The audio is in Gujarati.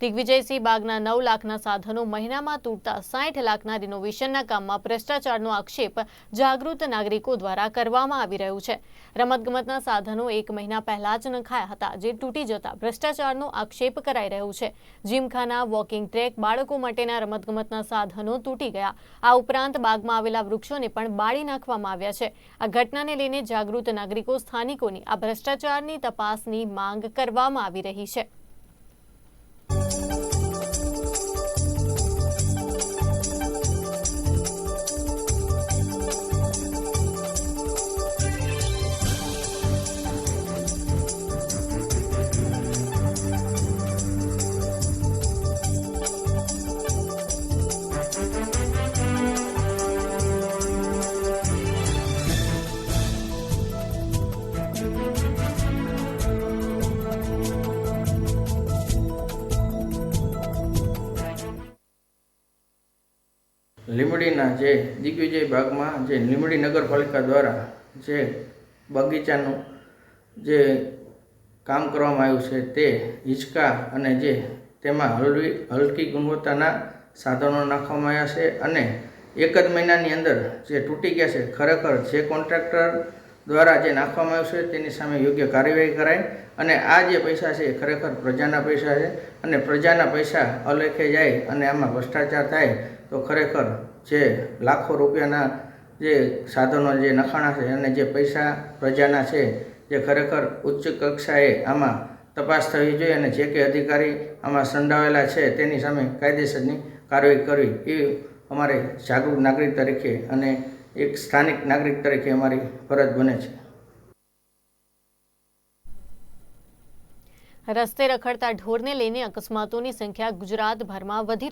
દિગ્વિજયસિંહ બાગના નવ લાખના સાધનો મહિનામાં તૂટતા સાઠ લાખના રિનોવેશનના કામમાં ભ્રષ્ટાચારનો આક્ષેપ જાગૃત નાગરિકો દ્વારા કરવામાં આવી રહ્યું છે. રમતગમતના સાધનો એક મહિના પહેલા જ નખાયા હતા, જે તૂટી જતા ભ્રષ્ટાચારનો આક્ષેપ કરાઈ રહ્યો છે. જીમખાના, વોકિંગ ટ્રેક બાળકો માટેના રમતગમતના સાધનો તૂટી ગયા. આ ઉપરાંત બાગમાં આવેલા વૃક્ષોને પણ બાળી નાખવામાં આવ્યા છે. આ ઘટનાને લઈને જાગૃત નાગરિકો સ્થાનિકોની આ ભ્રષ્ટાચારની તપાસની માંગ કરવામાં આવી રહી છે. લીંબડીના જે દિગ્વિજય બાગમાં જે લીમડી નગરપાલિકા દ્વારા જે બગીચાનું જે કામ કરવામાં આવ્યું છે તે હિંચકા અને જે તેમાં હળવી હલકી ગુણવત્તાના સાધનો નાખવામાં આવ્યા છે અને એક જ મહિનાની અંદર જે તૂટી ગયા છે, ખરેખર જે કોન્ટ્રાક્ટર દ્વારા જે નાખવામાં આવ્યું છે, તેની સામે યોગ્ય કાર્યવાહી કરાય અને આ જે પૈસા છે, એ ખરેખર પ્રજાના પૈસા છે. અને પ્રજાના પૈસા અલેખે જાય અને આમાં ભ્રષ્ટાચાર થાય, તો ખરેખર જે લાખો રૂપિયાના જે સાધનો, જે નખાણા છે, અને જે પૈસા પ્રજાના છે, જે ખરેખર ઉચ્ચ કક્ષાએ આમાં તપાસ થવી જોઈએ અને જે કે અધિકારી આમાં સંડાવેલા છે, તેની સામે કાયદેસરની કાર્યવાહી કરવી, એ અમારે જાગૃત નાગરિક તરીકે અને એક સ્થાનિક નાગરિક તરીકે અમારી ફરજ બને છે. રસ્તે રખડતા ઢોરને લઈને અકસ્માતોની સંખ્યા ગુજરાતભરમાં વધી